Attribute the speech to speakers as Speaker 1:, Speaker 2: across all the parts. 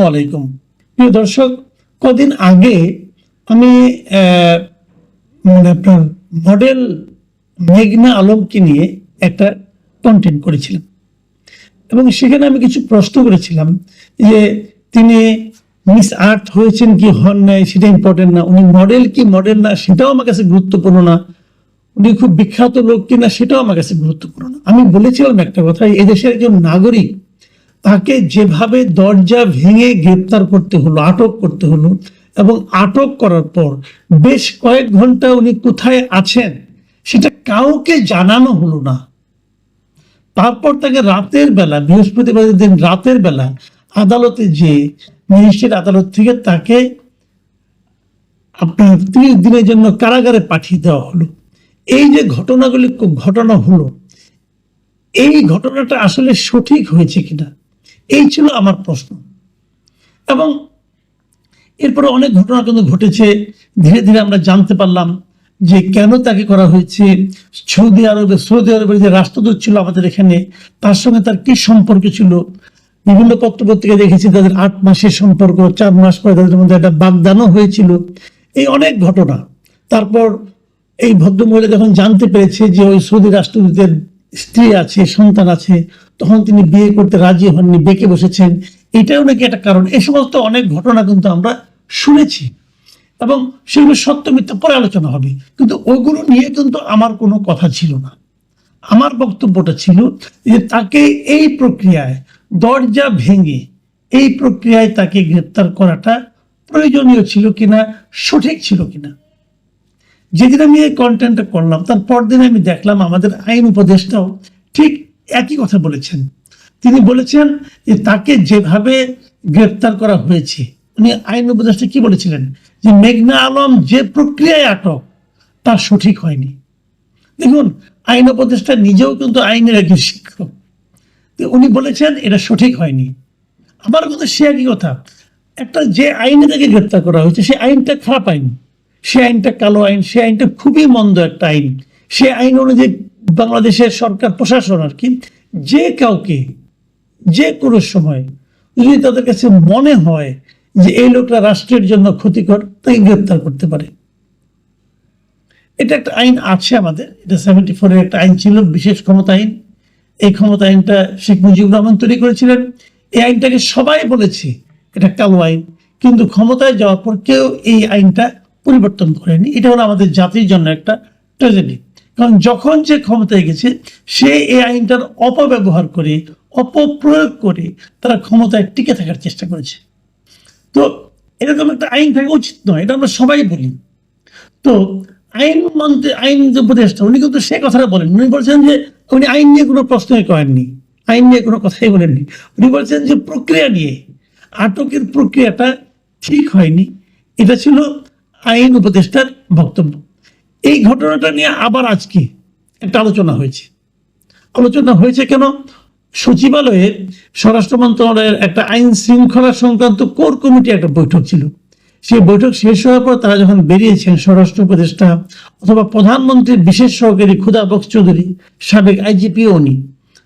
Speaker 1: আলাইকুম। প্রিয় দর্শক, কদিন আগে আমি মানে আপনার মডেল মেঘনা আলমকে নিয়ে একটা কন্টেন্ট করেছিলাম। এবং সেখানে আমি কিছু প্রশ্ন করেছিলাম যে, তিনি মিস আর্থ হয়েছেন কি, হন নাই, সেটা ইম্পর্টেন্ট না। উনি মডেল কি মডেল না, সেটাও আমার কাছে গুরুত্বপূর্ণ না। উনি খুব বিখ্যাত লোক কিনা সেটাও আমার কাছে গুরুত্বপূর্ণ না। আমি বলেছিলাম একটা কথা এদেশের একজন নাগরিক তাকে যেভাবে দরজা ভেঙে গ্রেপ্তার করতে হলো, আটক করতে হলো এবং আটক করার পর বেশ কয়েক ঘণ্টা উনি কোথায় আছেন সেটা কাউকে জানানো হলো না। তারপর তাকে রাতের বেলা, বৃহস্পতিবার দিন রাতের বেলা আদালতে যে ম্যাজিস্ট্রেট আদালত থেকে তাকে আপনার ত্রিশ দিনের জন্য কারাগারে পাঠিয়ে দেওয়া হলো। এই যে ঘটনাগুলি, ঘটনা হলো, এই ঘটনাটা আসলে সঠিক হয়েছে কিনা? এই ছিল আমার প্রশ্ন। এবং এরপরে অনেক ঘটনা কিন্তু ঘটেছে। ধীরে ধীরে আমরা জানতে পারলাম যে কেন তাকে করা হয়েছে। সৌদি আরবে, সৌদি আরবের যে রাষ্ট্রদূত ছিল আমাদের এখানে, তার সঙ্গে তার কি সম্পর্ক ছিল? বিভিন্ন পত্রপত্রিকা দেখেছি, তাদের আট মাসের সম্পর্ক, চার মাস পরে তাদের মধ্যে একটা বাগদানও হয়েছিল। এই অনেক ঘটনা। তারপর এই ভদ্রমহিলা যখন জানতে পেরেছে যে ওই সৌদি রাষ্ট্রদূতের স্ত্রী আছে, সন্তান আছে, তখন তিনি বিয়ে করতে রাজি হননি, বেঁকে বসেছেন। এটাও নাকি একটা কারণ। এ সমস্ত অনেক ঘটনা কিন্তু আমরা শুনেছি। এবং সেগুলো সত্য মিথ্যা পরে আলোচনা হবে। কিন্তু ওগুলো নিয়ে কিন্তু আমার কোনো কথা ছিল না। আমার বক্তব্যটা ছিল যে তাকে এই প্রক্রিয়ায় দরজা ভেঙে, এই প্রক্রিয়ায় তাকে গ্রেপ্তার করাটা প্রয়োজনীয় ছিল কিনা, সঠিক ছিল কিনা। যেদিন আমি এই কন্টেন্টটা করলাম, তার পরদিন আমি দেখলাম আমাদের আইন উপদেষ্টাও ঠিক একই কথা বলেছেন। তিনি বলেছেন যে তাকে যেভাবে গ্রেপ্তার করা হয়েছে, উনি আইন উপদেষ্টা কি বলেছিলেন? যে মেঘনা আলম যে প্রক্রিয়ায় আটক, তা সঠিক হয়নি। দেখুন, আইন উপদেষ্টা নিজেও কিন্তু আইনের একজন শিক্ষক। উনি বলেছেন এটা সঠিক হয়নি। আমার কথা সে একই কথা। একটা যে আইনে তাকে গ্রেপ্তার করা হয়েছে, সে আইনটা খারাপ আইন সে আইনটা কালো আইন, সে আইনটা খুবই মন্দ একটা আইন। সে আইন অনুযায়ী বাংলাদেশের সরকার, প্রশাসন আর কি, যে কাউকে, যে কোনো সময় যদি তাদের কাছে মনে হয় যে এই লোকটা রাষ্ট্রের জন্য ক্ষতিকর, তাকে গ্রেপ্তার করতে পারে। এটা একটা আইন আছে আমাদের, এটা সেভেন্টি ফোরের একটা আইন ছিল, বিশেষ ক্ষমতা আইন। এই ক্ষমতা আইনটা শেখ মুজিবুর রহমান তৈরি করেছিলেন। এই আইনটাকে সবাই বলেছে এটা কালো আইন, কিন্তু ক্ষমতায় যাওয়ার পর কেউ এই আইনটা পরিবর্তন করেনি। এটা হলো আমাদের জাতির জন্য একটা ট্রেজেডি কারণ যখন যে ক্ষমতায় গেছে, সে এই আইনটার অপব্যবহার করে, অপপ্রয়োগ করে তারা ক্ষমতায় টিকে থাকার চেষ্টা করেছে। তো এরকম একটা আইন থাকা উচিত নয়, এটা আমরা সবাই বলি। তো আইন মন্ত্রী আইন যে উপদেষ্টা, উনি কিন্তু সে কথাটা বলেন। উনি বলছেন যে, উনি আইন নিয়ে কোনো প্রশ্নই করেননি। আইন নিয়ে কোনো কথাই বলেননি। উনি বলছেন যে, প্রক্রিয়া নিয়ে আটকের প্রক্রিয়াটা ঠিক হয়নি। এটা ছিল আইন উপদেষ্টার বক্তব্য। এই ঘটনাটা নিয়ে আবার আজকে একটা আলোচনা হয়েছে। আলোচনা হয়েছে কেন? সচিবালয়ে স্বরাষ্ট্র মন্ত্রণালয়ের একটা আইন শৃঙ্খলা সংক্রান্ত কোর কমিটি একটা বৈঠক ছিল। সেই বৈঠক শেষ হওয়ার পর তারা যখন বেরিয়েছেন স্বরাষ্ট্র উপদেষ্টা অথবা প্রধানমন্ত্রীর বিশেষ সহকারী খুদা বক্স চৌধুরী, সাবেক আইজিপি উনি,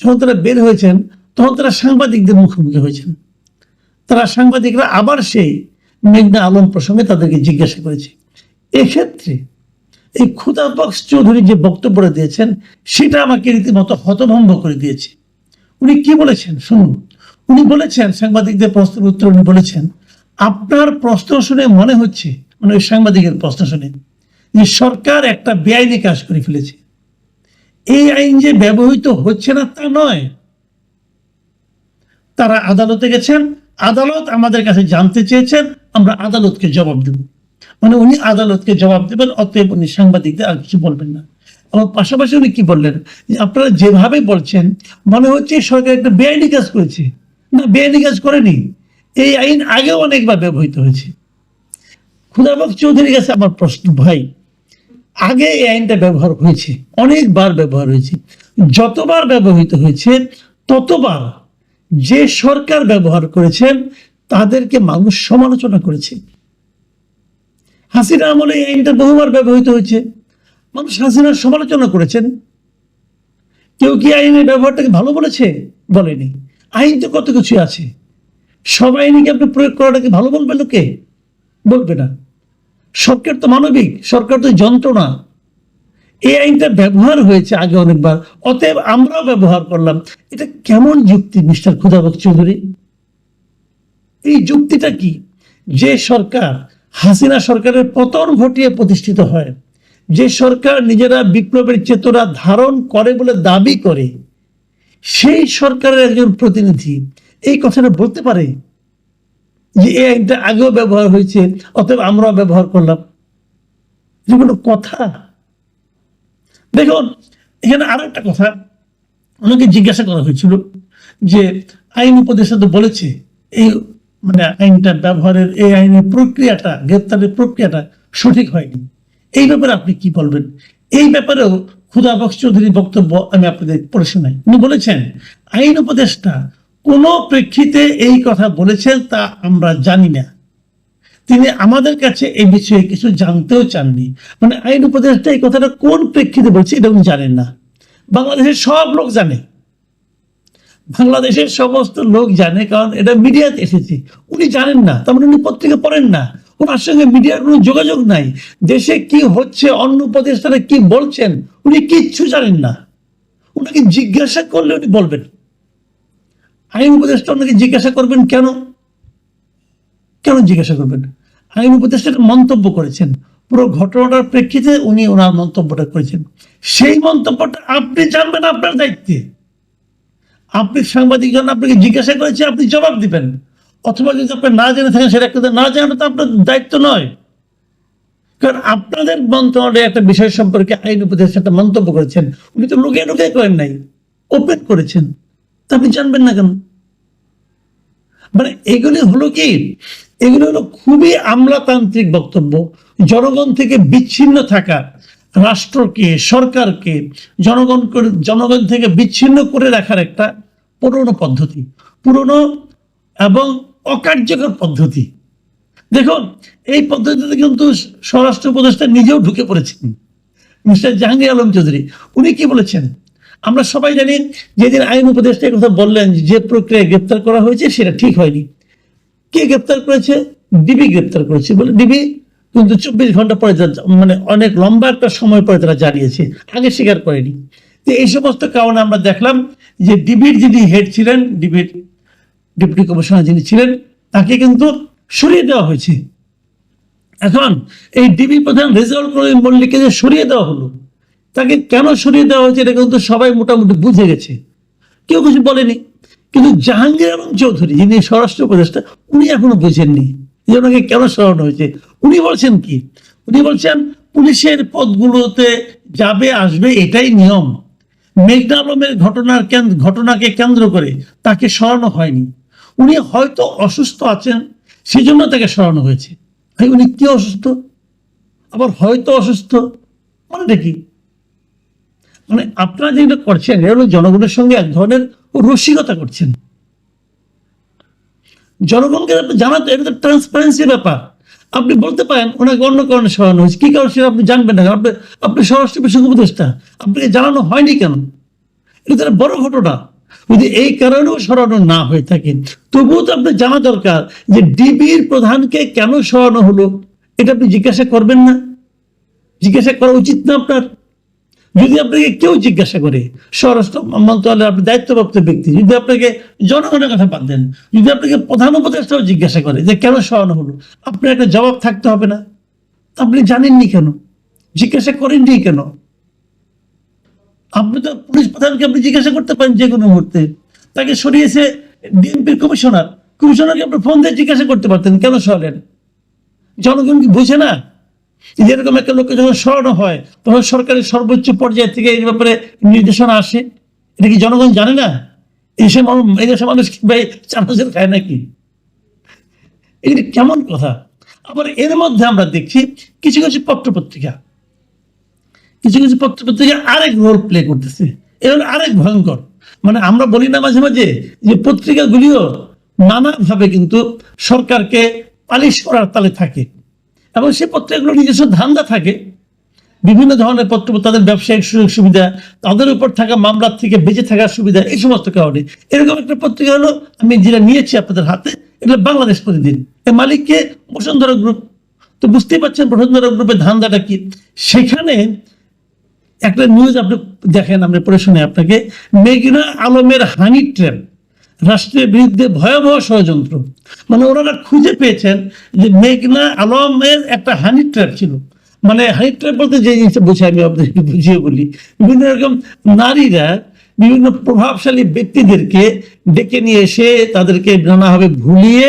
Speaker 1: যখন তারা বের হয়েছেন, তখন তারা সাংবাদিকদের মুখোমুখি হয়েছেন। তারা সাংবাদিকরা আবার সেই মেঘনা আলম প্রসঙ্গে তাদেরকে জিজ্ঞাসা করেছে। এক্ষেত্রে এই বক্স চৌধুরী যে বক্তব্যটা দিয়েছেন, সেটা আমাকে রীতিমতো হতভম্ব করে দিয়েছে। উনি কি বলেছেন? শুনুন। উনি বলেছেন, সাংবাদিকদের প্রশ্নের উত্তর উনি বলেছেন, আপনার প্রশ্ন শুনে মনে হচ্ছে মানে ওই সাংবাদিকের প্রশ্ন শুনে, যে সরকার একটা বেআইনি কাজ করে ফেলেছে। এই আইন যে ব্যবহৃত হচ্ছে না তা নয়। তারা আদালতে গেছেন আদালত আমাদের কাছে জানতে চেয়েছেন, আমরা আদালতকে জবাব দেব। মানে উনি আদালতকে জবাব দেবেন, অতএব উনি সাংবাদিকদের আর কিছু বলবেন না। এবং পাশাপাশি উনি কি বললেন? আপনারা যেভাবে বলছেন, মনে হচ্ছে সরকার একটা বেআইনি কাজ করেছে। না, বেআইনি কাজ করেনি। এই আইন আগেও অনেকবার ব্যবহৃত হয়েছে। খুদাবক চৌধুরীর কাছে আমার প্রশ্ন, ভাই, আগে এই আইনটা ব্যবহার হয়েছে, অনেকবার ব্যবহার হয়েছে। যতবার ব্যবহৃত হয়েছে, ততবার যে সরকার ব্যবহার করেছেন তাদেরকে মানুষ সমালোচনা করেছে। হাসিনা আমলে এই আইনটা বহুবার ব্যবহৃত হয়েছে। মানুষ হাসিনার সমালোচনা করেছেন। কেউ কি আইনের ব্যবহারটাকে ভালো বলেছে? বলেনি। আইন তো কত কিছু আছে। সব আইনকে আপনি প্রয়োগ করাটাকে ভালো বলবে লোকে? বলবে না। সরকার তো মানবিক, সরকার তো যন্ত্রণা। এই আইনটা ব্যবহার হয়েছে আগে অনেকবার, অতএব আমরাও ব্যবহার করলাম। এটা কেমন যুক্তি, মিস্টার খুদাবক চৌধুরী? এই যুক্তিটা কি? যে সরকার, হাসিনা সরকারের পতন ঘটিয়ে প্রতিষ্ঠিত হয়, যে সরকার নিজেরা বিপ্লবের চেতনা ধারণ করে বলে দাবি করে, সেই সরকারের একজন প্রতিনিধি এই কথাটা বলতে পারে? যে এই আইনটা আগেও ব্যবহার হয়েছে, অতএব আমরাও ব্যবহার করলাম। যে কোনো কথা দেখুন, এখানে আরও একটা কথা ওনাকে জিজ্ঞাসা করা হয়েছিল যে আইন উপদেষ্টা তো বলেছে, এই মানে আইনটা ব্যবহারের, এই আইনের প্রক্রিয়াটা, গ্রেপ্তারের প্রক্রিয়াটা সঠিক হয়নি। এই ব্যাপারে আপনি কি বলবেন? এই ব্যাপারেও খুদা বক্স চৌধুরীর বক্তব্য আমি আপনাদের পড়ে শোনাই। উনি বলেছেন, আইন উপদেষ্টা কোন প্রেক্ষিতে এই কথা বলেছেন তা আমরা জানি না। তিনি আমাদের কাছে এই বিষয়ে কিছু জানতেও চাননি। মানে আইন উপদেষ্টা এই কথাটা কোন প্রেক্ষিতে বলছে এটা উনি জানেন না। বাংলাদেশের সব লোক জানে। বাংলাদেশের সমস্ত লোক জানে কারণ এটা মিডিয়াতে এসেছে। উনি জানেন না, তার মানে উনি পত্রিকা পড়েন না। ওনার সঙ্গে মিডিয়ার কোনো যোগাযোগ নাই। দেশে কি হচ্ছে, অন্য উপদেষ্টারা কি বলছেন, উনি কিচ্ছু জানেন না। ওনাকে জিজ্ঞাসা করলে উনি বলবেন। আইন উপদেষ্টা ওনাকে জিজ্ঞাসা করবেন কেন? কেন জিজ্ঞাসা করবেন? আইন উপদেষ্টা মন্তব্য করেছেন। পুরো ঘটনাটার প্রেক্ষিতে উনি ওনার মন্তব্যটা করেছেন। সেই মন্তব্যটা আপনি জানবেন আপনার দায়িত্বে। আপনি সাংবাদিক জন আপনাকে জিজ্ঞাসা করেছে, আপনি জবাব দিবেন। অথবা যদি আপনি না জেনে থাকেন, সেটা একটা না জানা তো আপনার দায়িত্ব নয়। কারণ আপনাদের মন্ত্রণালয়ে একটা বিষয় সম্পর্কে আইন উপদেষ্টা একটা মন্তব্য করেছেন। উনি তো লুকিয়ে লুকিয়ে করেন নাই, ওপেন করেছেন। তা আপনি জানবেন না কেন? মানে এগুলি হলো কি? এগুলো হলো খুবই আমলাতান্ত্রিক বক্তব্য। জনগণ থেকে বিচ্ছিন্ন থাকা রাষ্ট্রকে, সরকারকে জনগণ জনগণ থেকে বিচ্ছিন্ন করে রাখার একটা পুরনো পদ্ধতি। পুরনো এবং অকার্যকর পদ্ধতি। দেখুন, এই পদ্ধতিতে কিন্তু স্বরাষ্ট্র উপদেষ্টা নিজেও ঢুকে পড়েছেন। মিস্টার জাহাঙ্গীর আলম চৌধুরী, উনি কি বলেছেন? আমরা সবাই জানি, যেদিন আইন উপদেষ্টা কথা বললেন, যে প্রক্রিয়ায় গ্রেপ্তার করা হয়েছে, সেটা ঠিক হয়নি। কে গ্রেপ্তার করেছে? ডিবি গ্রেপ্তার করেছে। বলে, ডিবি কিন্তু চব্বিশ ঘণ্টা পরে মানে অনেক লম্বা একটা সময় পরে তারা জানিয়েছে, আগে স্বীকার করেনি। তো এই সমস্ত কারণে আমরা দেখলাম যে ডিবির যিনি হেড ছিলেন, ডিবির ডেপুটি কমিশনার যিনি ছিলেন, তাকে কিন্তু সরিয়ে দেওয়া হয়েছে। এখন এই ডিবি প্রধান রেজাল্ট করিম মল্লিককে যে সরিয়ে দেওয়া হলো, তাকে কেন সরিয়ে দেওয়া হয়েছে এটা কিন্তু সবাই মোটামুটি বুঝে গেছে। কেউ কিছু বলেনি। কিন্তু জাহাঙ্গীর আলম চৌধুরী, যিনি স্বরাষ্ট্র উপদেষ্টা উনি এখনও বুঝেননি। যে ওনাকে কেন সরানো হয়েছে? উনি বলছেন কি? উনি বলছেন, পুলিশের পদগুলোতে যাবে, আসবে, এটাই নিয়ম। মেঘনা আলমের ঘটনার ঘটনাকে কেন্দ্র করে তাকে সরানো হয়নি। উনি হয়তো অসুস্থ আছেন, সেজন্য তাকে সরানো হয়েছে। ভাই উনি কি অসুস্থ? আবার হয়তো অসুস্থ? মানেটা কি মানে আপনারা যেটা করছেন, এটা হলো জনগণের সঙ্গে এক ধরনের রসিকতা করছেন। জনগণকে আপনি জানাতে, এটা তো ট্রান্সপারেন্সি ব্যাপার। আপনি বলতে পারেন, ওনাকে অন্য কারণে সরানো হয়েছে। কি কারণ সেটা আপনি জানবেন না? আপনি আপনি স্বরাষ্ট্র বিষয় উপদেষ্টা। আপনাকে জানানো হয়নি কেন? এটা তো বড় ঘটনা। যদি এই কারণেও সরানো না হয়ে থাকে, তবুও তো আপনার জানা দরকার যে ডিবির প্রধানকে কেন সরানো হলো। এটা আপনি জিজ্ঞাসা করবেন না? জিজ্ঞাসা করা উচিত না আপনার? যদি আপনাকে কেউ জিজ্ঞাসা করে, স্বরাষ্ট্র মন্ত্রণালয়ের আপনি দায়িত্বপ্রাপ্ত ব্যক্তি, যদি আপনাকে জনগণের কথা বাদ দেন, যদি আপনাকে প্রধান উপদেষ্টাও জিজ্ঞাসা করে যে কেন সরানো হলো, আপনার একটা জবাব থাকতে হবে না। আপনি জানেননি কেন? জিজ্ঞাসা করেননি কেন? আপনি তো পুলিশ প্রধানকে আপনি জিজ্ঞাসা করতে পারেন যে কোনো মুহূর্তে। তাকে সরিয়েছে ডিএমপির কমিশনার। কমিশনারকে আপনি ফোন দিয়ে জিজ্ঞাসা করতে পারতেন, কেন সরালেন জনগণ কি বুঝে না? যে এরকম একটা লোককে যখন সরানো হয়, তখন সরকারের সর্বোচ্চ পর্যায় থেকে এই ব্যাপারে নির্দেশনা আসে? এটা কি জনগণ জানে না? এই দেশের মানুষ, এই মানুষ ভাই চানাচুর খায় নাকি? এগুলি কেমন কথা? আবার এর মধ্যে আমরা দেখছি কিছু কিছু পত্র পত্রিকা কিছু কিছু পত্র পত্রিকা আরেক রোল প্লে করতেছে। এ হলো আরেক ভয়ঙ্কর। মানে আমরা বলি না মাঝে মাঝে যে পত্রিকাগুলিও নানাভাবে কিন্তু সরকারকে পালিশ করার তালে থাকে। এবং সেই পত্রিকাগুলো নিজস্ব ধান্দা থাকে। বিভিন্ন ধরনের পত্র, তাদের ব্যবসায়িক সুযোগ সুবিধা, তাদের উপর থাকা মামলার থেকে বেঁচে থাকার সুবিধা, এই সমস্ত কারণে। এরকম একটা পত্রিকা হলো, আমি যেটা নিয়েছি আপনাদের হাতে এটা বাংলাদেশ প্রতিদিন। এর মালিককে বসুন্ধরা গ্রুপ। তো বুঝতেই পারছেন বসুন্ধরা গ্রুপের ধান্দাটা কি? সেখানে একটা নিউজ আপনি দেখেন আমরা পড়ে শুনে আপনাকে, মেঘনা আলমের হানি ট্র্যাপ রাষ্ট্রের বিরুদ্ধে ভয়াবহ ষড়যন্ত্র। মানে ওনারা খুঁজে পেয়েছেন যে মেঘনা আলমের একটা হানি ট্র্যাপ ছিল। মানে হানি ট্র্যাপ বলতে যে জিনিসটা বুঝে আমি আপনাদেরকে বুঝিয়ে বলি। বিভিন্ন রকম নারীরা বিভিন্ন প্রভাবশালী ব্যক্তিদেরকে ডেকে নিয়ে এসে তাদেরকে নানাভাবে ভুলিয়ে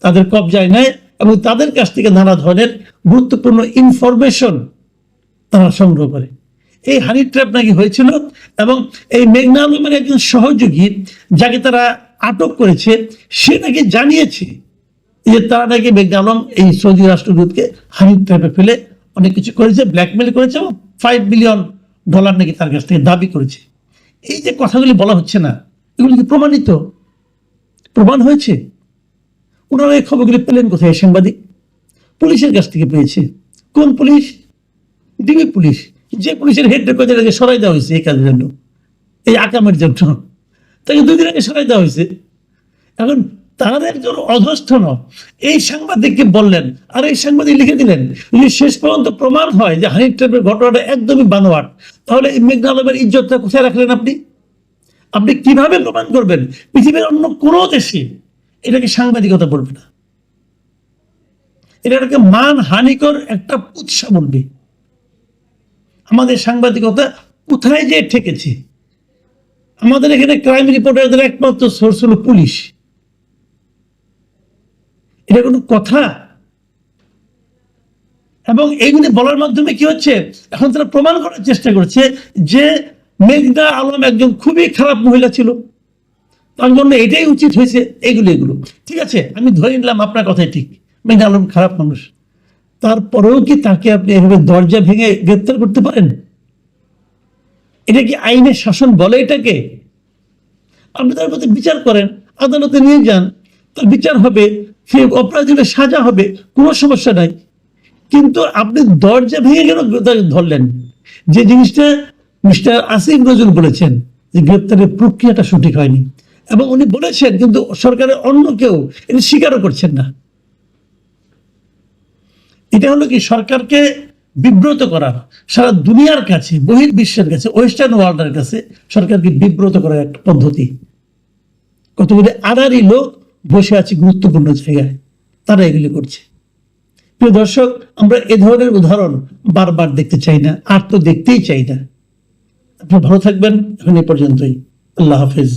Speaker 1: তাদের কবজায় নেয় এবং তাদের কাছ থেকে নানা ধরনের গুরুত্বপূর্ণ ইনফরমেশন তারা সংগ্রহ করে। এই হানি ট্র্যাপ নাকি হয়েছিল এবং এই মেঘনা আলমের একজন সহযোগী যাকে তারা আটক করেছে, সে নাকি জানিয়েছে যে তারা নাকি মেঘনা আলম এই সৌদি রাষ্ট্রদূতকে হানি ট্র্যাপে ফেলে অনেক কিছু করেছে ব্ল্যাকমেল করেছে এবং ফাইভ বিলিয়ন ডলার নাকি তার কাছ থেকে দাবি করেছে। এই যে কথাগুলি বলা হচ্ছে না, এগুলি কি প্রমাণিত? প্রমাণ হয়েছে? ওনারা এই খবরগুলি পেলেন কোথায়? সাংবাদিক? পুলিশের কাছ থেকে পেয়েছে। কোন পুলিশ? DB police. যে পুলিশের হেড রেকর্ডারকে সরাই দেওয়া হয়েছে এই কাজের জন্য, এই আকামের জন্য। তাকে দুই দিন আগে সরাই দেওয়া হয়েছে। এখন তাদের একজন অধস্থন এই সাংবাদিককে বললেন, আর এই সাংবাদিক লিখে দিলেন, যদি শেষ পর্যন্ত প্রমাণ হয় যে হানি ট্র্যাপের ঘটনাটা একদমই বানোয়াট, তাহলে এই মেঘনা আলমের ইজ্জতটা কোথায় রাখলেন আপনি? আপনি কীভাবে প্রমাণ করবেন? পৃথিবীর অন্য কোনো দেশে এটাকে সাংবাদিকতা বলবে না? এটা এটাকে মান হানিকর একটা উৎসাহ বলবে। আমাদের সাংবাদিকতা কোথায় যে ঠেকেছে? আমাদের এখানে ক্রাইম রিপোর্টারদের একমাত্র সোর্স হলো পুলিশ। এটা কোনো কথা? এবং এইগুলি বলার মাধ্যমে কি হচ্ছে? এখন তারা প্রমাণ করার চেষ্টা করছে যে মেঘনা আলম একজন খুবই খারাপ মহিলা ছিল। তার জন্য এটাই উচিত হয়েছে, এগুলো এগুলো। ঠিক আছে, আমি ধরে নিলাম আপনার কথাই ঠিক। মেঘনা আলম খারাপ মানুষ। তারপরেও কি তাকে আপনি এভাবে দরজা ভেঙে গ্রেপ্তার করতে পারেন? এটা কি আইনের শাসন বলে এটাকে? আপনি তার প্রতি বিচার করেন, আদালতে নিয়ে যান, তার বিচার হবে সে অপরাধী সাজা হবে, কোনো সমস্যা নাই। কিন্তু আপনি দরজা ভেঙে কেন ধরলেন? যে জিনিসটা মিস্টার আসিফ নজরুল বলেছেন যে গ্রেপ্তারের প্রক্রিয়াটা সঠিক হয়নি। এবং উনি বলেছেন, কিন্তু সরকারের অন্য কেউ এটা স্বীকারও করছেন না। এটা হলো কি সরকারকে বিব্রত করা। সারা দুনিয়ার কাছে, বহির্বিশ্বের কাছে ওয়েস্টার্ন ওয়ার্ল্ডের কাছে সরকারকে বিব্রত করার একটা পদ্ধতি। কতগুলি আড়ারি লোক বসে আছে গুরুত্বপূর্ণ জায়গায়, তারা এগুলি করছে। প্রিয় দর্শক, আমরা এ ধরনের উদাহরণ বারবার দেখতে চাই না, আর তো দেখতেই চাই না। আপনি ভালো থাকবেন, এখন এ পর্যন্তই। আল্লাহ হাফেজ।